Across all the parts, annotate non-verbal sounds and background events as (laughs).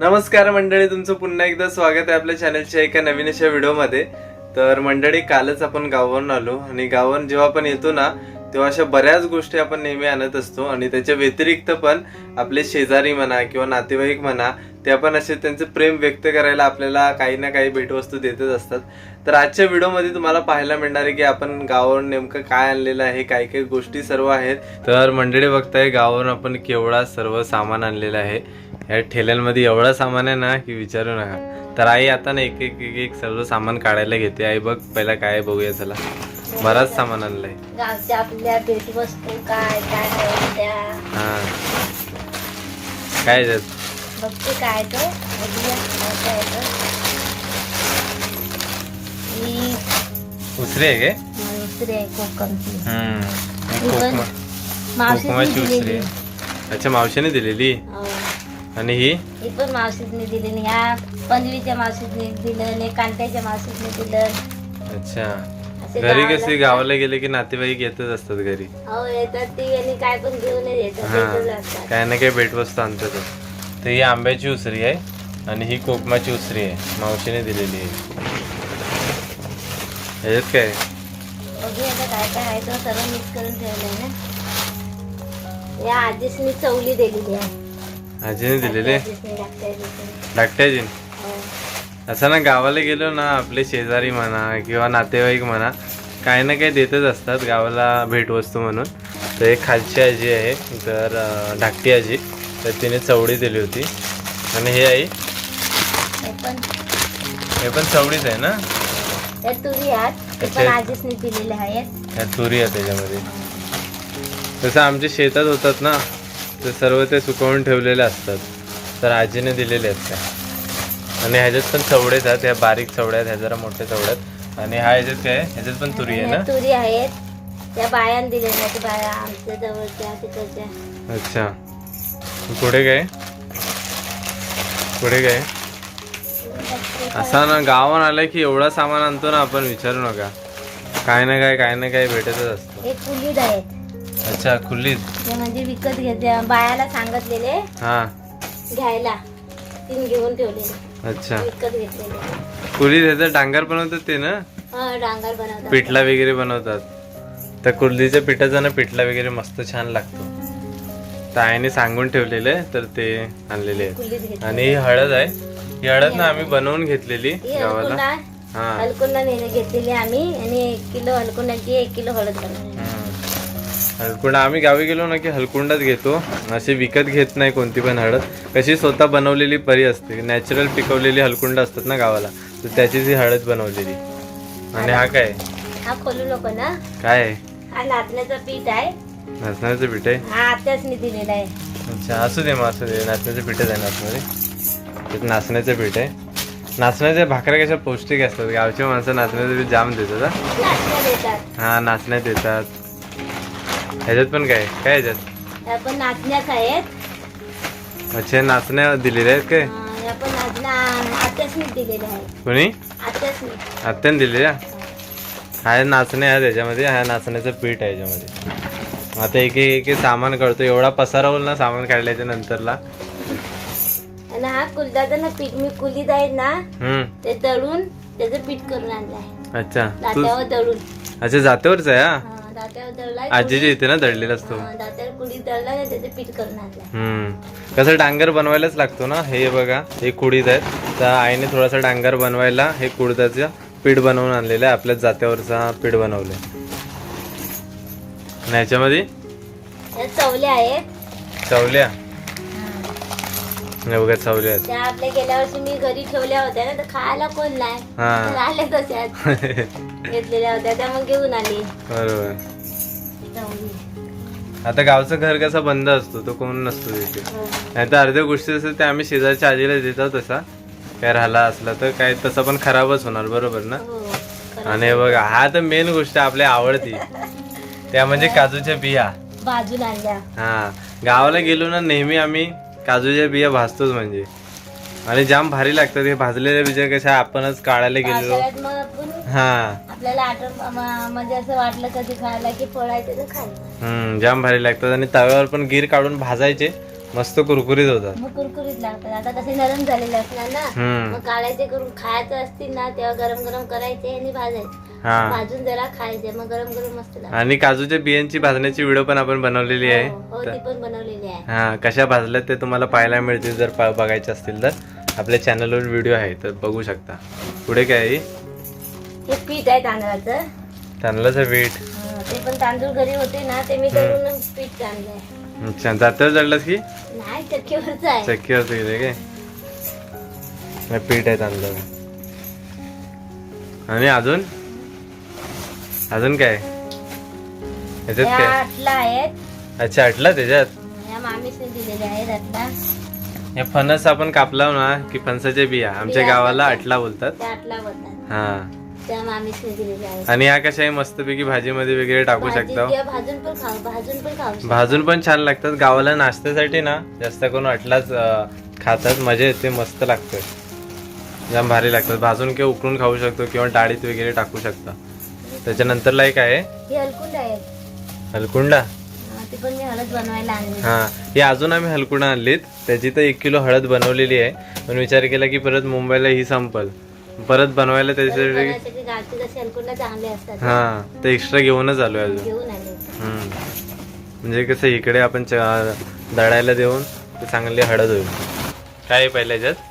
नमस्कार मंडळी तुमचं पुन्हा एकदा स्वागत आहे आपल्या चॅनलच्या एका नवीन अशा व्हिडिओमध्ये तर मंडळी कालच आपण गावावरून आलो आणि गावावरून जेव्हा आपण येतो ना तेव्हा अशा बऱ्याच गोष्टी आपण नेहमी आणत असतो आणि त्याच्या व्यतिरिक्त पण आपले शेजारी म्हणा किंवा नातेवाईक म्हणा ते आपण असे त्यांचं प्रेम व्यक्त करायला आपल्याला काही ना काही भेटवस्तू देतच असतात. तर आजच्या व्हिडिओमध्ये तुम्हाला पाहायला मिळणार आहे की आपण गावावरून नेमकं काय आणलेलं आहे काही काही गोष्टी सर्व आहेत. तर मंडळी बघताय गावावरून आपण केवढा सर्व सामान आणलेलं आहे. या ठेल्यांमध्ये एवढं सामान आहे ना की विचारू नका. तर आई आता ना एक एक एक एक सर्व सामान काढायला घेते. आई बघ पहिला काय बघूया चला. बराच सामान आणलंय. गावच्या आपल्या भेटवस्तू काय हा. काय? बघते बघूया. ही उसरी आहे काय दुसरी आहे कोकमची. हम्म. ही पण कोकमा मावशीने कोकमाची उसरी दिलेली. आहे. अच्छा मावशीने दिलेली? हो. आणि ही? ही पण मावशीने दिलेली ह्या पंधवीच्या मावशीने दिलं आणि कांट्याच्या मावशीने दिलं. अच्छा. असे घरी गावाला- कशी गावाला गेले की नातेवाईक येतच असतात घरी? हो येतात ती आणि काय पण घेऊन येतात हा. भेटून असतात. काय ना काही भेटवस्तू आणतातच. तर ही आंब्याची उसरी आहे आणि ही कोकमाची उसरी आहे. मावशीने दिलेली आहे. ह्याच्यात काय? आहे? बघूया आता काय काय आहे तो सर्व मिक्स करून ठेवलंय ना. या आजीसनी चवली दिलेली आहे. आजीने दिलेले. आजीसनी लागते आजीसनी. धाकट्याजी हो. असं ना गावाला गेलो ना आपले शेजारी म्हणा किंवा नातेवाईक म्हणा काही ना काही देतच असतात गावाला भेटवस्तू म्हणून. तर एक खालची आजी आहे तर धाकटी आजी. तर तिने चवडी दिली होती. आणि हे आई? हे पण. चवडीच आहे ना? तुरी आहे त्याच्यामध्ये. तसं आमच्या शेतात होतात ना तर सर्व ते सुकवून ठेवलेले असतात. तर आजीने दिलेले आहेत त्या. आणि ह्याच्यात पण चवडेच आहेत ह्या बारीक चवड्या आहेत ह्या जरा मोठ्या चवड्या आहेत. आणि हा ह्याच्यात काय आहे? ह्याच्यात पण तुरी आहे ना? तुरी आहेत. त्या बायान दिलेल्या बाया आमच्या जवळच्या तिकडच्या. अच्छा. पुढे काय? पुढे काय? असा ना गावात आलं की एवढा सामान आणतो ना आपण विचारू नका. काय ना काय काय ना काय भेटतच असतं. अच्छा खुल्लीत ते म्हणजे विकत घेते. बायाला सांगितलेले. हा. घ्यायला. तीन घेऊन ठेवलेले. अच्छा. विकत घेतलेले. त्याचं डांगर बनवतात ते ना? हा डांगर बनवतात. पिठला वगैरे बनवतात. त्या कुर्लीच्या पिठाचा ना पिठला वगैरे मस्त छान लागतो. तर आईने सांगून ठेवलेले तर ते आणलेले आहेत. घेतले आणि ही हळद आहे. ही हळद ना आम्ही बनवून घेतलेली ही गावाला. हलकुंडा. हा. हलकुंडा नेले घेतलेली आम्ही. आणि एक किलो हलकुंडाची एक किलो हळद बनवली. हलकुंडा. आम्ही गावी गेलो ना की हलकुंडाच घेतो. अशी विकत घेत नाही कोणती पण हळद कशी स्वतः बनवलेली परी असते. नॅचरल पिकवलेली हलकुंड असतात ना गावाला. तर त्याचीच ही हळद बनवलेली. आणि हा काय? हा खोलू नको ना. काय? आहे हा नाचण्याचं पीठ आहे. नाचण्याचं पीठ आहे? हा दिलेला आहे. अच्छा असू दे मग असू दे. नाचण्याचं पीठच आहे त्यात नाचण्याचं पीठ आहे. नाचण्याच्या भाकऱ्या कशा पौष्टिक असतात? गावची माणसं नाचण्याचं पीठ जाम हा. देतात. हा नाचण्यात येतात ह्याच्यात पण काय? काय ह्याच्यात? त्या पण नाचण्याच आहेत. अच्छा नाचण्या दिलेल्या आहेत काय? पण नाचण्या आत्यासनी दिलेल्या आहेत. कोणी? आत्यासनी आत्याने दिलेल्या? हा नाचणे आहे त्याच्यामध्ये हा नाचण्याचं पीठ आहे याच्यामध्ये आता एक एक सामान काढतो. एवढा पसारा होईल ना सामान काढल्याच्या नंतरला? आणि हा ना पीठ मी कुलीत आहेत ना ते दळून त्याचं पीठ करून आणलंय. अच्छा. दळून अच्छा जातेवरच आहे हा, दात्यावर दळलाय आजीच्या इथे ना दळलेला असतो. दात्यावर त्याचं पीठ करून हम्म. कसं डांगर बनवायलाच लागतो ना? हे बघा हे कुडीत आहेत. तर आईने थोडासा डांगर बनवायला हे कुडदाचं पीठ बनवून आणलेलं आहे. आपल्याच जात्यावरचा पीठ बनवलंय. आणि ह्याच्यामध्ये त्या चवल्या आहेत. चवल्या? हे बघा चवल्या आहेत. त्या आपल्या गेल्या वर्षी मी घरी ठेवल्या होत्या ना तर खायला कोण नाही? हा. तर आल्या तशाच. (laughs) घेतलेल्या होत्या त्या मग घेऊन आली. बरोबर. आता गावचं घर कसा बंद असतो तो कोण नसतो तिथे. हो. नाही तर अर्ध्या गोष्टी असतात त्या आम्ही शेजारच्या आजीला देतो तसा. काय राहिला असला तर काय तसं पण खराबच होणार बरोबर ना? हो. आणि बघा हा तर मेन गोष्ट आपल्या आवडती. त्या म्हणजे काजूच्या बिया. बाजूला आणल्या. हा गावाला गेलो ना नेहमी आम्ही काजूच्या बिया भाजतोच म्हणजे. आणि जाम भारी लागतात हे भाजलेल्या बिया कशा आपणच काढायला गेलेलो. आपण? हा. आपल्याला आठवण म्हणजे असं वाटलं कधी खायला की फळायचं तर खायचं हम्म जाम भारी लागतात आणि तव्यावर पण गीर काढून भाजायचे मस्त कुरकुरीत होतात. मग कुरकुरीत लागतात. आता कसे नरम झालेले असणार ना? हम्म. मग काढायचे करून खायचं असतील ना तेव्हा गरम गरम करायचे आणि भाजायचे. हा. भाजून जरा खायचे मग गरम गरम मस्त लागतात. आणि काजूच्या बियांची भाजण्याची व्हिडिओ पण आपण बनवलेली आहे. हो हो, ती पण बनवलेली आहे. हा कशा भाजल्यात ते तुम्हाला पाहायला मिळतील. जर पा- बघायचे असतील तर आपल्या चॅनलवर व्हिडिओ आहे तर बघू शकता. पुढे काय आहे? हे पीठ आहे तांदळाचं. तांदळाचं पीठ. हा, ते पण तांदूळ घरी होते ना ते मी करून पीठ अच्छा जात्यावर की? नाही चक्कीवरच आहे. काय? हे पीठ आहे तांदळाचं आणि अजून? अजून काय? ह्याच्यात या काय? आटला आहेत. अच्छा अटला त्याच्यात? या मामीसने दिलेले आहेत आटला हे फणस आपण कापला ना की फणसाच्या बिया. आमच्या बिया गावाला बोलतात. त्या आटला बोलतात. हा. त्या आणि ह्या कशा आहे. मस्तपैकी भाजीमध्ये वगैरे टाकू शकता. भाजून पण खाऊ भाजून पण खाऊ शकतो. भाजून पण छान लागतात. गावाला नाश्त्यासाठी ना जास्त करून अटलाच खातात. मजा येते मस्त लागतं. जाम भारी लागतात. भाजून किंवा उकळून खाऊ शकतो किंवा डाळीत वगैरे टाकू शकता. त्याच्यानंतरला एक आहे. ही हलकुंड हा ही अजून आम्ही हलकुंडा आणलीत. त्याची तर एक किलो हळद बनवलेली आहे. पण विचार केला की परत मुंबईला ही संपल. परत बनवायला त्याच्यासाठी गावची चांगले असतात. हा ते एक्स्ट्रा घेऊनच आलोय अजून. घेऊन आले. हम्म. म्हणजे कसं इकडे आपण च- दळायला देऊन ते चांगली हळद होईल. काय आहे पहिल्या ह्याच्यात?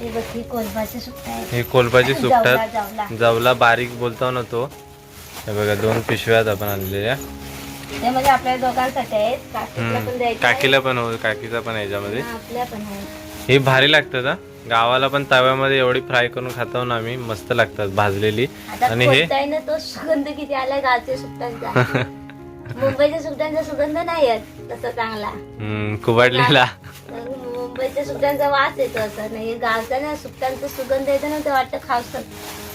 हे बघ ही कोलपाची सुट्टा आहे ही कोलपाची (laughs) जावला जावला. जवला बारीक बोलतो ना तो हे बघा दोन पिशव्यात आपण आणलेल्या ते म्हणजे आपल्या दोघांसाठी आहेत. काकीला पण हम्म. द्यायचं आहे. काकीला पण हो काकीचा पण आहे याच्यामध्ये. हा, आपल्या पण आहे ही भारी लागतात हा. गावाला पण तव्यामध्ये एवढी फ्राय करून खातो ना आम्ही मस्त लागतात भाजलेली. आणि हे? खोलताय ना तो सुगंध किती आलाय गावच्या सुट्ट्यांचा (laughs) मुंबईच्या सुट्ट्यांचा सुगंध नाही येत तसा चांगला. हम्म, कुबाडलेला. मुंबईच्या सुट्ट्यांचा वास येतो असं. नाही गावचा ना सुट्ट्यांचा सुगंध येतो ना ते वाटतं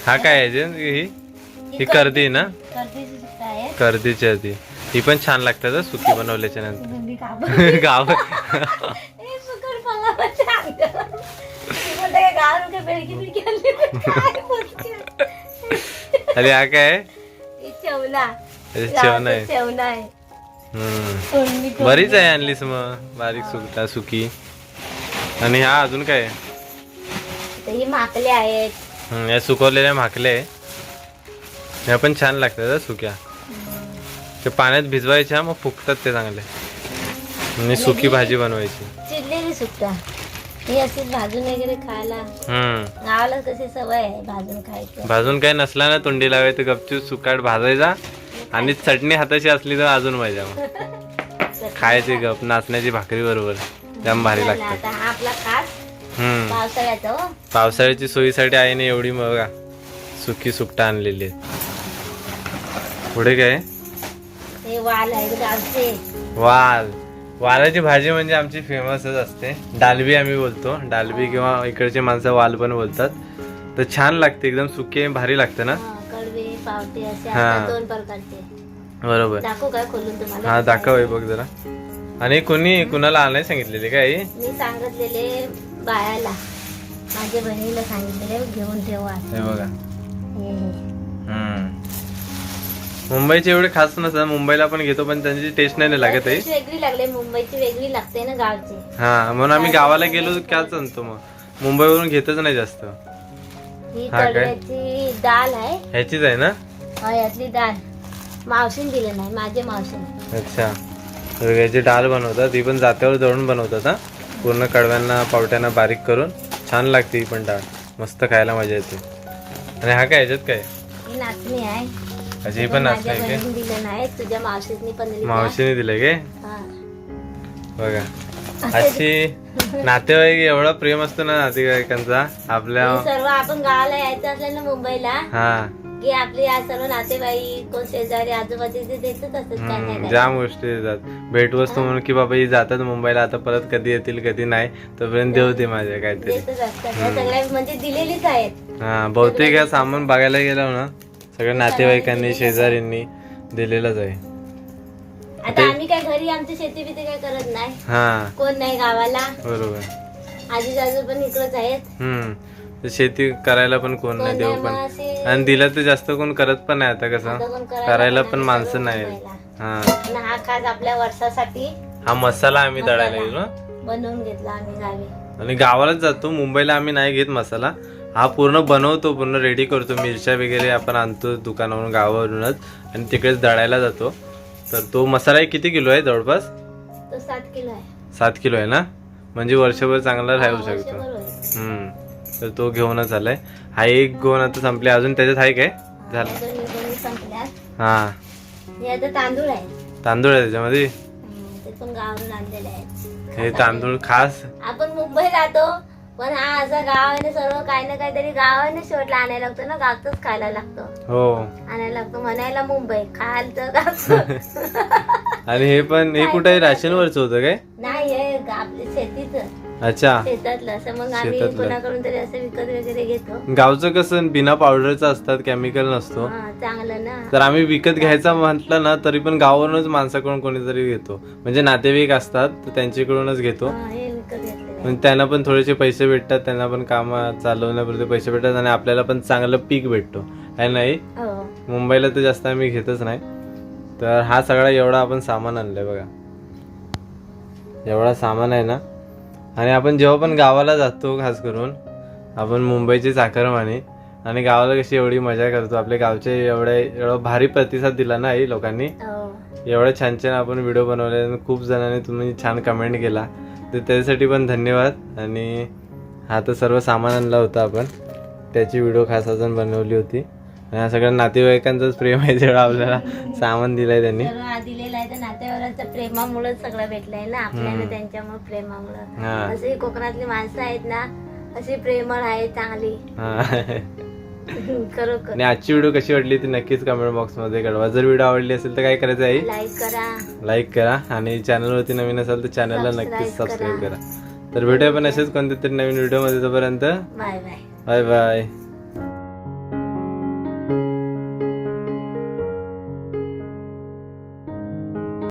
हा काय आहे जे? ही? ही कर्दी ना? कर्दीची सुट्टा आहे. कर्दीची आहे ती. ही पण छान लागतात हा, सुकी बनवल्याच्या नंतर. गाव. ए, सुकट अरे हा? काय? ही। चवना आहे आहे. बरीच आहे आणलीस मग बारीक सुकटा सुकी. आणि ह्या अजून काय ही माकले आहेत. या सुकवलेल्या आहे ह्या पण छान लागतात हा सुक्या. ते पाण्यात भिजवायच्या मग फुगतात ते चांगले. आणि सुकी भाजी बनवायची. ही भाजून वगैरे खायला. हम्म. गावाला कशी सवय आहे भाजून खायचं. भाजून काही नसला ना तोंडी लावायचं गपचूप सुकाट भाजायचा. आणि चटणी हाताची असली तर अजून मजा. मग खायची गप नाचण्याची भाकरी बरोबर. जाम भारी लागते. आता हा आपला खास हम्म. पावसाळ्याचा हो. पावसाळ्याची सोयीसाठी आईने एवढी बघा सुकी सुकटा आणलेली आहे पुढे काय? हे वाल गावचे. वाल. वालाची भाजी म्हणजे आमची फेमसच असते. डालबी आम्ही बोलतो. डालबी किंवा इकडचे माणसं वाल पण बोलतात. तर छान लागते एकदम सुके भारी लागते ना? बरोबर. हा दाखव हे बघ जरा. आणि कोणी कुणाला आणायला सांगितलेले काय? मी सांगितलेले बायाला माझ्या बहिणीला सांगितलेले घेऊन ठेवा. हे बघा. मुंबईचे एवढे खास नसतात मुंबईला पण घेतो पण त्यांची टेस्ट नाही लागत आहे. वेगळी लागले मुंबईची वेगळी लागते ना गावची. हा म्हणून आम्ही गावाला गेलो त्याच आणतो मग. मुंबईवरून घेतच नाही जास्त. ही हा काय? कडव्याची डाळ आहे. ह्याचीच आहे ना? हा, यातली डाळ मावशीने दिलं नाही माझ्या मावशीने. अच्छा. तर याची डाळ बनवतात ही पण जात्यावर दळून बनवतात हा? पूर्ण कडव्यांना पावट्यांना बारीक करून. छान लागते ही पण डाळ मस्त खायला मजा येते. आणि हा काय याच्यात काय? ही नाचणी आहे. ही पण नाचणी आहे बहिणीने दिलं नाही तुझ्या मावशीने पण काय दिली. मावशीने दिलंय काय? हा. बघा. अशी (laughs) नातेवाईक एवढा प्रेम असतो ना नातेवाईकांचा आपल्या सर्व आपण गावाला यायचं असलं ना मुंबईला हा. की आपले या सर्व नातेवाईक कोण शेजारी आजूबाजूचे देतच असतात काय काय. जाम गोष्टी येतात भेटवस्तू म्हणून की बाबा ही जातात मुंबईला आता परत कधी येतील कधी नाही तोपर्यंत देऊ दे माझ्या काहीतरी. सगळ्या म्हणजे दिलेलीच आहेत. हा बहुतेक या सामान बघायला गेलो ना सगळ्या नातेवाईकांनी शेजाऱ्यांनी दिलेलंच आहे. आता आम्ही काय घरी आमची शेती बिती काय करत नाही. हा. कोण नाही गावाला. बरोबर. आजी जाजू पण इकडच आहेत. हम्म. तर शेती करायला पण कोण नाही देऊ पण. मग असे आणि दिलं तर जास्त कोण करत पण नाही आता आता कसं करायला पण माणसं नाही. हा. आणि हा खास आपल्या वर्षासाठी हा मसाला आम्ही दळायला गेलो. बनवून घेतला आम्ही गावी. आणि गावालाच जातो मुंबईला आम्ही नाही घेत मसाला. हा पूर्ण बनवतो पूर्ण रेडी करतो. मिरच्या वगैरे आपण आणतो दुकानावरून गावावरूनच. आणि तिकडेच दळायला जातो. तर तो मसाला किती किलो आहे जवळपास? तो सात किलो आहे. सात किलो आहे ना? म्हणजे वर्षभर चांगला राहू शकतो. हम्म. तर तो घेऊनच आलाय. हा एक गोण आता संपले. अजून त्याच्यात आहे काय? झालं. हा, तांदूळ आहे. तांदूळ आहे त्याच्यामध्ये? हे तांदूळ खास? आपण मुंबई राहतो पण हा असं गाव आहे ना सर्व काही ना काहीतरी गावाने शेवटला आणायला लागतो ना गावतच खायला लागतो. हो. आणायला लागतो म्हणायला मुंबई खायला तर गावचं. (laughs) आणि हे पण हे कुठे? राशनवरच होतं काय? नाही हे आपल्या शेतीच. अच्छा. शेतातलं असं मग आम्ही शेतातलं. कोणाकडून तरी असं विकत वगैरे घेतो. गावचं कसं बिना पावडरचं असतात केमिकल नसतो. हा चांगलं ना. तर आम्ही विकत घ्यायचा म्हटलं ना तरी पण गावावरूनच माणसाकडून कोणीतरी घेतो. म्हणजे नातेवाईक असतात तर त्यांच्याकडूनच घेतो. हा, हे त्यांना पण थोडेसे पैसे भेटतात त्यांना पण काम चालवण्यापुरते पैसे भेटतात आणि आपल्याला पण चांगलं पीक भेटतो. आहे नाही हो. मुंबईला तर जास्त आम्ही घेतच नाही. तर हा सगळा एवढा आपण सामान आणलाय बघा. एवढा सामान आहे ना. आणि आपण जेव्हा पण गावाला जातो खास करून आपण मुंबईची चाकरमानी आणि गावाला कशी एवढी मजा करतो. आपल्या गावचे एवढे एवढा भारी प्रतिसाद दिला ना आई लोकांनी. हो. एवढे छान छान आपण व्हिडिओ बनवले खूप जणांनी तुम्ही छान कमेंट केला. तर त्यासाठी पण धन्यवाद. आणि हा तर सर्व सामान आणला होता आपण. त्याची व्हिडिओ खास अजून बनवली होती. आणि हा सगळ्या नातेवाईकांचंच प्रेम आहे जेवढं आपल्याला सामान दिलंय त्यांनी. दिलेलं आहे. तर नातेवाईकांच्या प्रेमामुळे सगळं भेटलंय ना. आपल्याला त्यांच्यामुळे प्रेमामुळे. हा. अशी कोकणातली माणसं आहेत ना अशी प्रेमळ आहेत चांगली. (laughs) खरोखर. आणि आजची व्हिडिओ कशी वाटली ती नक्कीच कमेंट बॉक्समध्ये कळवा. जर व्हिडिओ आवडली असेल तर काय करायचं आहे लाईक करा. लाईक करा. आणि चॅनलवरती नवीन असाल तर चॅनलला नक्कीच Subscribe सबस्क्राईब करा. तर भेटूया पण असेच कोणत्या तरी नवीन व्हिडिओमध्ये तोपर्यंत. Bye bye bye bye